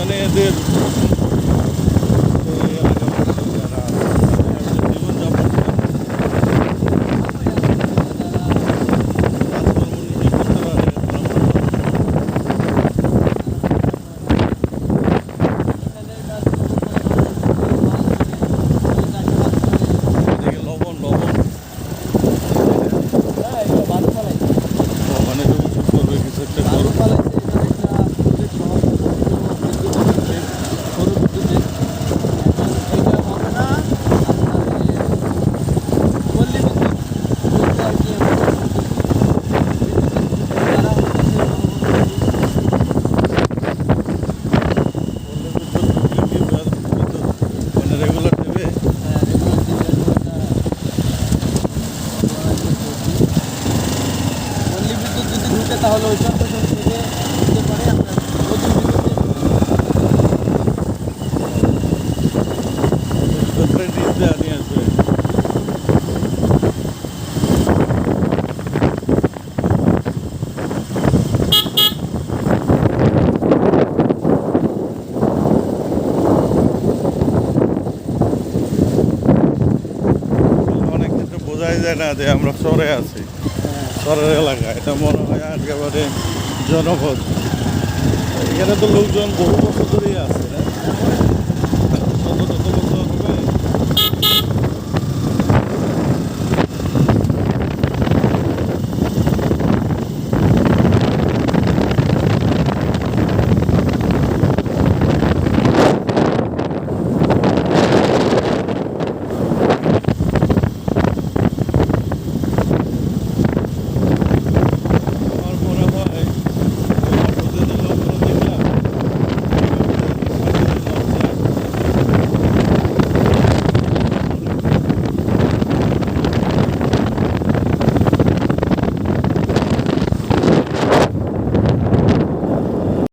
মানে এদের তাহলে ওই সব পেছন থেকে নিতে পারে আপনার বোঝাই যায় না যে আমরা শহরে আছি। চরের এলাকা, এটা মনে হয় একেবারে জনপদ। এখানে তো লোকজন বহু বছর ধরেই আছে শত বছর